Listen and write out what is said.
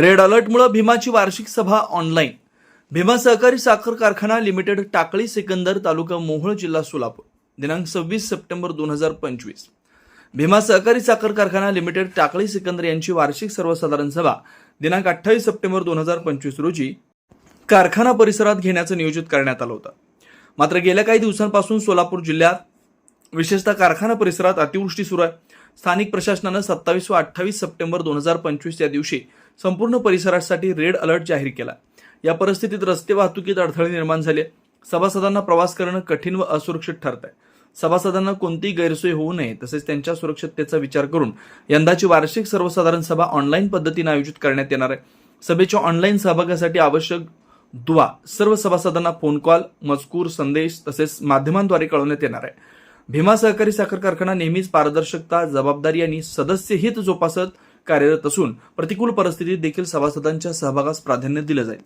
Red अलर्टमुळे भीमाची वार्षिक सभा online Bhima सहकारी साखर कारखाना लिमिटेड टाकळी सिकंदर तालुका मोहोळ जिल्हा सोलापूर. दिनांक सव्वीस सप्टेंबर दोन हजार पंचवीस. भीमा सहकारी साखर कारखाना लिमिटेड टाकळी सिकंदर यांची वार्षिक सर्वसाधारण सभा दिनांक अठ्ठावीस सप्टेंबर दोन हजार पंचवीस रोजी कारखाना परिसरात घेण्याचं नियोजित करण्यात आलं होतं. मात्र गेल्या काही दिवसांपासून सोलापूर जिल्ह्यात विशेषतः कारखाना परिसरात अतिवृष्टी सुरू आहे. स्थानिक प्रशासनानं सत्तावीस व अठ्ठावीस सप्टेंबर दोन हजार पंचवीस या दिवशी संपूर्ण परिसरासाठी रेड अलर्ट जाहीर केला. या परिस्थितीत रस्ते वाहतुकीत अडथळे निर्माण झाले. सभासदांना प्रवास करणं कठीण व असुरक्षित ठरत आहे. सभासदांना कोणतीही गैरसोय होऊ नये तसेच त्यांच्या सुरक्षिततेचा विचार करून यंदाची वार्षिक सर्वसाधारण सभा ऑनलाईन पद्धतीने आयोजित करण्यात येणार आहे. सभेच्या ऑनलाईन सहभागासाठी आवश्यक दुवा सर्व सभासदांना फोन कॉल मजकूर संदेश तसेच माध्यमांद्वारे कळवण्यात येणार आहे. भीमा सहकारी साखर कारखाना नेहमीच पारदर्शकता जबाबदारी आणि सदस्य हित जोपासत कार्यरत असून प्रतिकूल परिस्थितीत देखील सभासदांच्या सहभागास प्राधान्य दिलं जाईल.